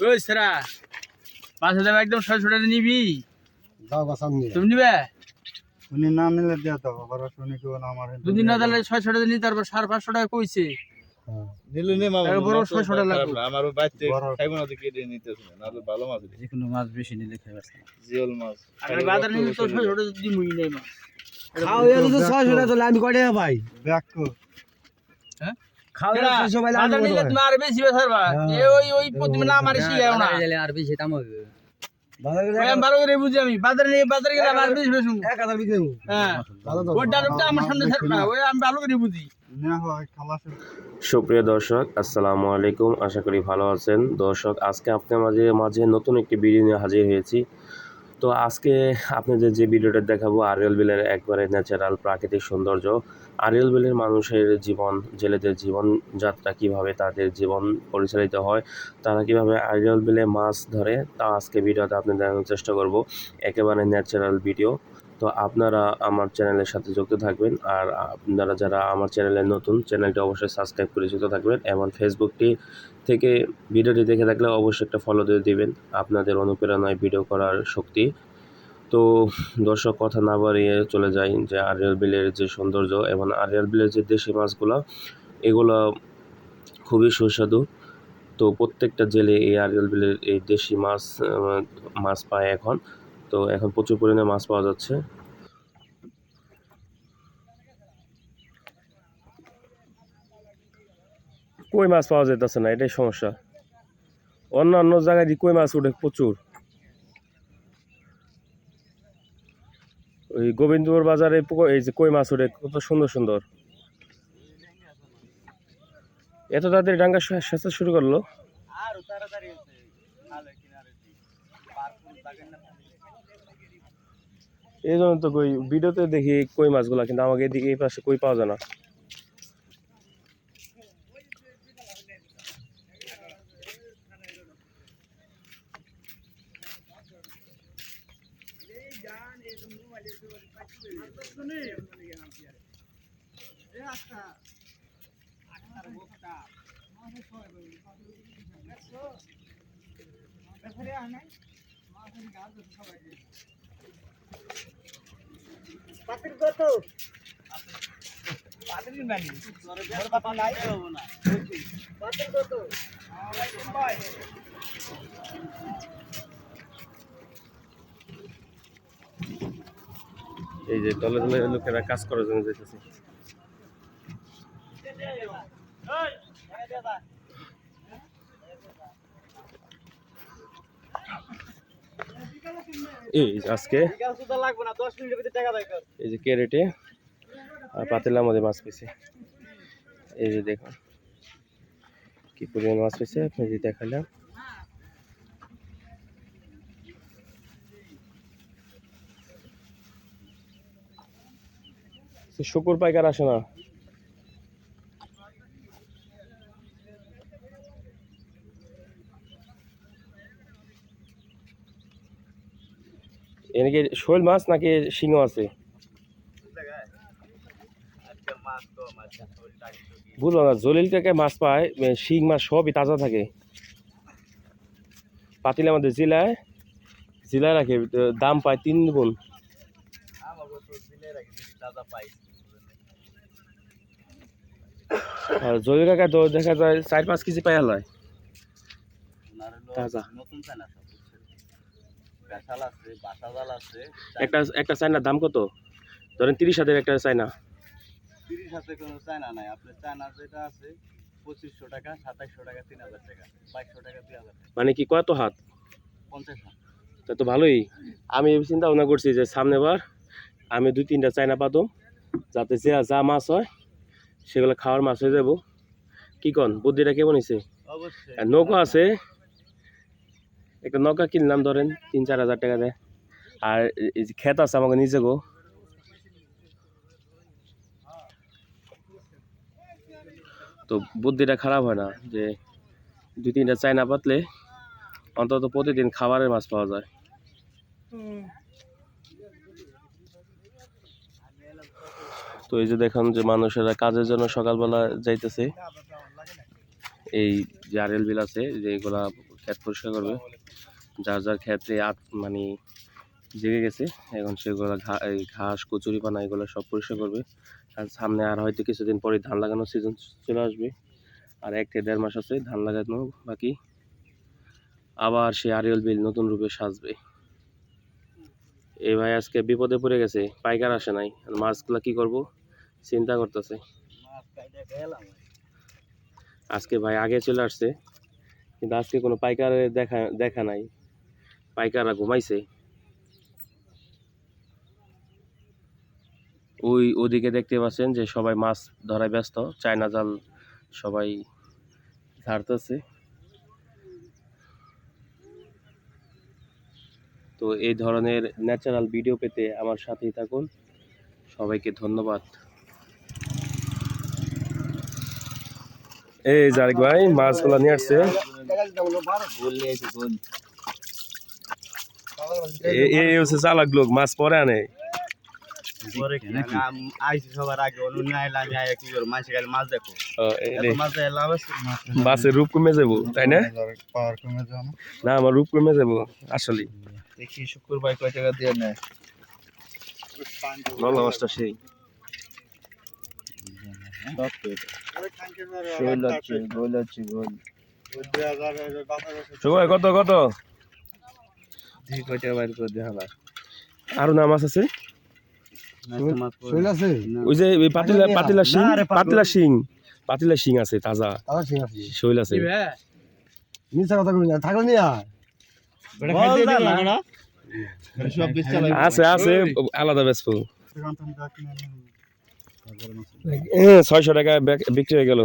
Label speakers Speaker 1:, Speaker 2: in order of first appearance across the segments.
Speaker 1: ওই সেরা পাঁচ হাজার একদম ছয়শো টাকা নিবি।
Speaker 2: যাও বাসান নিয়ে।
Speaker 1: তুমি নিবে?
Speaker 3: উনি না নিলে দিয়ে দাও আবার শুনি কেউ না আমার
Speaker 1: দুদিন না তাহলে ছয়শো টাকা নিতে তারপর সাড়ে পাঁচশো টাকা কইছে।
Speaker 4: দিলে নে মামা
Speaker 1: বড়
Speaker 4: মাছ তো
Speaker 1: ছয়শো টাকা লাগবে।
Speaker 4: না, আমারও বাড়িতে না তো কেটে নিতেছে না নাহলে ভালো মাছ দিই
Speaker 3: যে কোনো মাছ বেশি নিলে খাবার
Speaker 4: জিওল মাছ।
Speaker 1: আর বাজার নিলে তো ছয়শো টাকা দিমুই নাই মা
Speaker 2: খাও এর তো ছয়শো টাকা তাহলে আমি কয়টা ভাই?
Speaker 3: ব্যাগ কো
Speaker 1: নিলে তুমি আর বেশি বেসারবা এ ওই ওই প্রতিমা না শিখাও না।
Speaker 5: আর বেশি দাম হবে।
Speaker 1: হ্যাঁ।
Speaker 3: হয়
Speaker 6: সুপ্রিয় দর্শক আসসালামু আলাইকুম। আশা করি ভালো আছেন। দর্শক আজকে আপনার মাঝে মাঝে নতুন একটি ভিডিও নিয়ে হাজির হয়েছি। তো আজকে আপনাদের যে ভিডিওটা দেখাবো আরিয়াল বিলের একবারে ন্যাচারাল প্রাকৃতিক সৌন্দর্য। আরিয়াল বিলের মানুষের জীবন, জেলেদের জীবনযাত্রা কীভাবে তাদের জীবন পরিচালিত হয়, তারা কীভাবে আরিয়াল বিলে মাছ ধরে, তা আজকে ভিডিওতে আপনাদের দেখানোর চেষ্টা করব। একেবারে ন্যাচারাল ভিডিও তো আপনারা আমার চ্যানেলের সাথে যুক্ত থাকবেন আর আপনারা যারা আমার চ্যানেলে নতুন, চ্যানেলটি অবশ্যই সাবস্ক্রাইব করে যুক্ত থাকবেন এবং ফেসবুকটি থেকে ভিডিওটি দেখে থাকলে অবশ্যই একটা ফলো দিয়ে দেবেন। আপনাদের অনুপ্রেরণায় ভিডিও করার শক্তি। তো দর্শক, কথা না বাড়িয়ে চলে যাই যে আরিয়াল বিলের যে সৌন্দর্য এবং আরিয়াল বিলের যে দেশি মাছগুলো, এগুলো খুবই সুস্বাদু। তো প্রত্যেকটা জেলে এই আরিয়াল বিলের এই দেশি মাছ মাছ পায় এখন। তো এখন প্রচুর পরিমাণে মাছ পাওয়া যাচ্ছে। কই মাছ পাওয়া যেতেছে না এটাই সমস্যা। অন্যান্য জায়গায় দিয়ে কই মাছ উঠে প্রচুর। ওই গোবিন্দপুর বাজারে এই যে কই মাছ উঠে কত সুন্দর সুন্দর। এত তাড়াতাড়ি ডাঙ্গা সেচা শুরু করল
Speaker 1: আরও তাড়াতাড়ি হচ্ছে খালে কিনারে পারফুল থাকে না
Speaker 6: এই জন্য তো কই, ভিডিওতে দেখি কই মাছগুলা, কিন্তু আমাকে এদিকে এই পাশে কই পাওয়া যায় না। এই যে দলে দলে লোকেরা কাজ করার জন্য যেতেছে এই আজকে
Speaker 1: বিকাল সুদা লাগবে না 10 মিনিটের ভিতরে টাকা দেয়
Speaker 6: এই যে ক্যারেটে আর পাতিলার মধ্যে মাছ পেয়েছে এই যে দেখুন, কি পরিমাণ মাছ পেয়েছে আপনি যে দেখালাম। শুকুর পাইকার আসে না। এনে কি শোল মাছ নাকি শিঙ আছে? বুঝলো না জলিল থেকে মাছ পায় শিং মাছ সবই তাজা থাকে। পাতিলে আমাদের জেলায় জেলায় রাখে দাম পায় তিন গুণ। আর জলিল কাকা দেখা যায় চার পাঁচ কেজি পাই হয় তাজা।
Speaker 4: আছে আছে
Speaker 6: একটা একটা চায়নার দাম কত? ধরেন তিরিশ হাজার একটা চায়না।
Speaker 4: তিরিশ হাতে কোনো চায়না নাই। আপনার চায়না যেটা আছে পঁচিশশো টাকা সাতাইশশো টাকা তিন হাজার টাকা বাইশশো টাকা দুই হাজার
Speaker 6: মানে কি কত হাত?
Speaker 4: পঞ্চাশ হাত।
Speaker 6: তা তো ভালোই। আমি চিন্তা ভাবনা করছি যে সামনেবার আমি দুই তিনটা চায়না পাতম যাতে যে যা মাছ হয় সেগুলো খাওয়ার মাছ হয়ে যাব। কি কন? বুদ্ধিটা কেমন হয়েছে নৌকা আছে একটা নৌকা কিনলাম ধরেন, তিন, চার হাজার টাকা দেয়। আর ক্ষেত আছে আমাকে নিজে গো। তো বুদ্ধিটা খারাপ হয় না যে দুই, তিনটা চাই না পাতলে অন্তত প্রতিদিন খাবারের মাছ পাওয়া যায়। তো এই যে দেখুন যে মানুষেরা কাজের জন্য সকালবেলা যাইতেছে। এই যে আরএল বিল আছে, যে এগুলা পরিষ্কার করবে। যার যার ক্ষেত্রে মানে জেগে গেছে, এখন সেগুলো ঘাস, কচুরি পানা, এগুলো সব পরিষ্কার করবে। আর সামনে আর হয়তো কিছুদিন পরে ধান লাগানোর সিজন চলে আসবে। আর এক থেকে দেড় মাস আছে ধান লাগানো বাকি। আবার সে আরিয়াল বিল নতুন রূপে সাজবে। এই ভাই আজকে বিপদে পড়ে গেছে, পাইকার আসে নাই। আর মাছগুলা কি করব? চিন্তা করতেছে। আজকে ভাই আগে চলে আসছে, কিন্তু আজকে কোনো পাইকারের দেখা দেখা নাই। পাইকাররা ঘুমাইছে। ওই ওদিকে দেখতে পাচ্ছেন যে সবাই মাছ ধরায় ব্যস্ত, চায়না জাল সবাই ছাড়তেছে তো এই ধরনের ন্যাচারাল ভিডিও পেতে আমার সাথেই থাকুন। সবাইকে ধন্যবাদ। এই জারিক ভাই মাছগুলো নিয়ে আসছে। এ- এ হচ্ছে চালাক লোক মাছ পরে আনে। রূপ কমে যাব তাই না?
Speaker 3: না
Speaker 6: আমার রূপ কমে যাব আসলে।
Speaker 1: দেখি শুকুর ভাই কয় টাকা দিয়ে নেয়?
Speaker 6: মাছটা সেই। কত কত?
Speaker 1: দেখি কয় টাকা বাইর করে দেখা না
Speaker 6: আরও নাম আছে
Speaker 4: মাছ
Speaker 6: ওই যে পাতিলা পাতিলা শিং। পাতিলা শিং পাতিলা শিং আছে তাজা।
Speaker 2: তারা ঠিক আছে।
Speaker 6: শৈল আছে
Speaker 2: মিথ্যা কথা কই না থাকলে নিয়ে আয়।
Speaker 1: সব বিচ্ছা
Speaker 6: আছে আছে আলাদা বেচবো ছয়শো টাকা বিক্রি হয়ে গেল।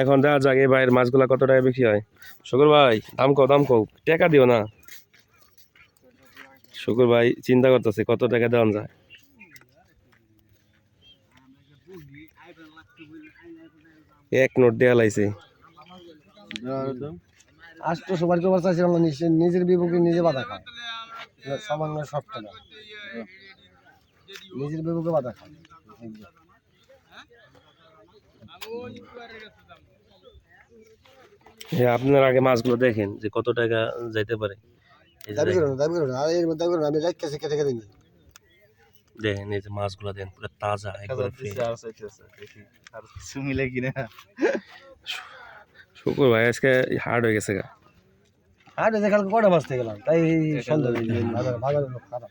Speaker 6: এখন দেখা যাক এই ভাইয়ের মাছগুলা কত টাকা বিক্রি হয়। শুকুর ভাই দাম কও দাম কও। টাকা দিও না। শুকুর ভাই চিন্তা করতেছে কত টাকা দেওয়া যায়? এক নোট দেয়া লাইছে
Speaker 2: আষ্ট সবার করবার চাইছে নিজের বিবেকে নিজে বাধা খায়। সামান্য সব টাকা নিজের বিবেকে বাধা খায়।
Speaker 6: আপনার আগে মাছগুলো দেখেন যে কত টাকা যাইতে পারে।
Speaker 2: দাবি
Speaker 6: দেখেন,
Speaker 2: করো দাবি করো আর এর দাবি করো আমি রাখ কেসে কেটে কেটে দিই
Speaker 6: দেখেন এই যে মাছগুলো দেন পুরো তাজা একবারে fresh।
Speaker 1: আর কিছু মিলে কিনা
Speaker 6: শুকুর ভাই আজকে হার্ড হয়ে গেছে গা
Speaker 2: আর এই যে কালকে কটা বাজতে গেলাম তাই সন্ধ্যা বাজার লোক খারাপ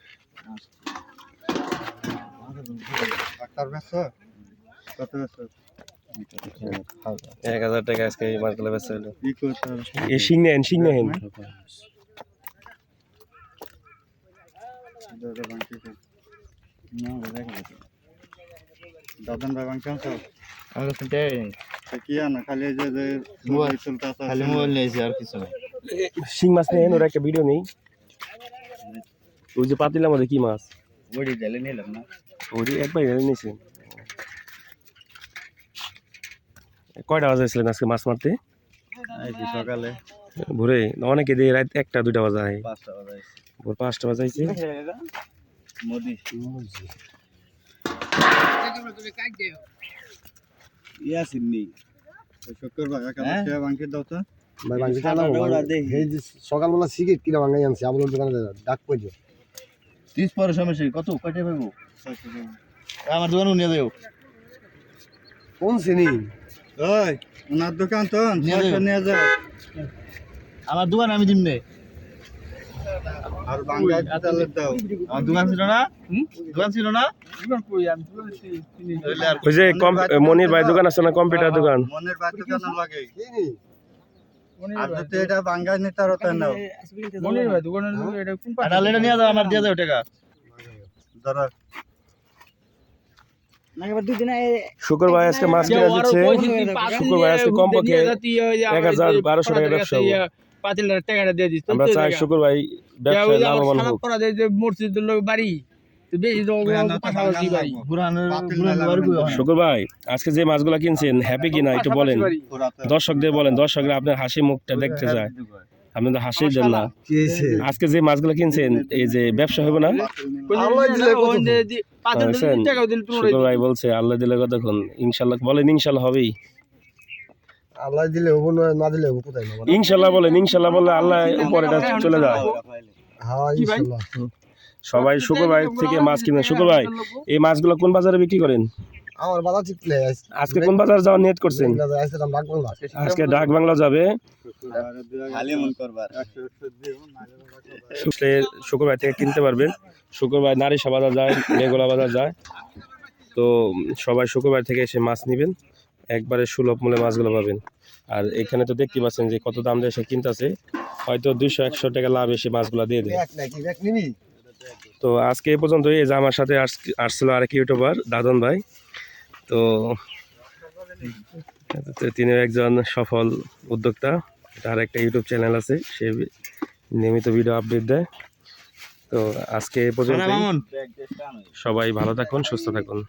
Speaker 6: এক হাজার টাকা আজকে এই মাছগুলো বেচা হলো এই শিং নেন শিং নেন
Speaker 3: দাদন ভাই বাংকাম সব
Speaker 1: আমার কাছে টাকা নেই।
Speaker 3: কি আনা? খালি যে যে
Speaker 1: মোবাইল।
Speaker 3: চুলটা আছে
Speaker 1: খালি মোবাইল নিয়েছি আর কিছু নাই।
Speaker 6: শিং মাছ নেন ওর একটা ভিডিও নেই। ওই যে পাতিলার মধ্যে কি মাছ?
Speaker 4: বড়ি ঢেলে নিলাম না।
Speaker 6: ওই একবার গেলে নিয়েছে। কয়টা বাজাইছিলেন আজকে মাছ মারতে?
Speaker 4: সকালে।
Speaker 6: ভোরে অনেকে দিয়ে রাত একটা দুইটা বাজা হয় ভোর পাঁচটা বাজাইছে।
Speaker 4: হ্যাঁ?
Speaker 2: সকালবেলা সিগারেট কিনা ভাঙাই আনছি আমলের দোকানে ডাক পড়ছে
Speaker 1: তিরিশ পরে সমস্যা কত? কয় পাবো আমার দোকানে নিয়ে যাও।
Speaker 2: কোন শ্রেণি?
Speaker 3: ওই ওনার দোকান তো
Speaker 1: নিয়ে যাও। আমার দোকান আমি দিম নে।
Speaker 3: আর বাংলা চালের দাও।
Speaker 1: আমার দোকান ছিল না? দোকান ছিল না? তাহলে আর
Speaker 6: ওই যে কম- মনির ভাই দোকান আছে না? কম্পিউটার দোকান।
Speaker 3: মনের বাদ দোকান লাগে।
Speaker 2: কি নি?
Speaker 3: আর যদি এটা বাঙ্গাই নিতে আর ওটা নাও।
Speaker 1: আর এটা নিয়ে যাও আমার দিয়ে যাও টাকা।
Speaker 3: ধরো।
Speaker 6: শুক্র ভাই আজকে মাছ কিনে দিচ্ছে শুক্র ভাই আজকে কমপক্ষে এক হাজার বারোশো টাকা ব্যবসা।
Speaker 5: পাতিলের টাকাটা দিয়ে দিস
Speaker 6: আমরা চাই শুক্র ভাই ব্যবসায় লাভবান হোক
Speaker 5: করা যায় যে মসজিদের লোক বাড়ি তো বেশি তো পাশাপাশি বাড়ি
Speaker 1: বুড়ানের
Speaker 3: পাতিল
Speaker 1: বুড়ানের
Speaker 3: মেলা
Speaker 1: বাড়ি কই হয়?
Speaker 6: শুক্র ভাই আজকে যে মাছগুলো কিনছেন হ্যাপি কিনা একটু বলেন দর্শকদের বলেন দর্শকরা আপনার হাসি মুখটা দেখতে চায় আপনি তো হাসি দেন না আজকে যে মাছগুলো কিনছেন এই যে ব্যবসা হবে না শুক্র ভাই বলছে আল্লাহ দিলে কতক্ষণ ইনশাল্লাহ বলেন ইনশাল্লাহ হবেই
Speaker 2: আল্লাহ দিলে হব না না দিলে হব কোথায় নেব
Speaker 6: ইনশাল্লাহ বলেন ইনশাল্লাহ বললে আল্লাহ উপরে চলে যায়।
Speaker 2: হ্যাঁ ইনশাল্লাহ।
Speaker 6: সবাই শুক্রবার থেকে মাছ কিনেন শুক্রবার এই মাছগুলো কোন বাজারে বিক্রি করেন?
Speaker 2: আমার বাধা চিকলে
Speaker 6: আজকে কোন বাজার যাওয়ার নিয়ত করছেন?
Speaker 2: আজকে না
Speaker 6: ডাক বাংলা। যাবে।
Speaker 4: মন।
Speaker 6: শুক্রে শুক্রবার থেকে কিনতে পারবেন। শুক্রবার নারিশা বাজার যায় মেঘোলা বাজার যায়। তো সবাই শুক্রবার থেকে এসে মাছ নেবেন। একবারে সুলভ মূল্যে মাছগুলো পাবেন। আর এখানে তো দেখতে পাচ্ছেন যে কত দাম দিয়ে সে কিনতেছে। হয়তো দুইশো একশো টাকা লাভ এসে মাছগুলো দিয়ে দেয়। তো আজকে এই পর্যন্ত এই যে আমার সাথে আস- আসছিল আরেক ইউটিউবার দাদন ভাই। তো তিনি একজন সফল উদ্যোক্তা। তার একটা ইউটিউব চ্যানেল আছে সে নিয়মিত ভিডিও আপডেট দেয়। তো আজকে এই পর্যন্ত সবাই ভালো থাকুন সুস্থ থাকুন।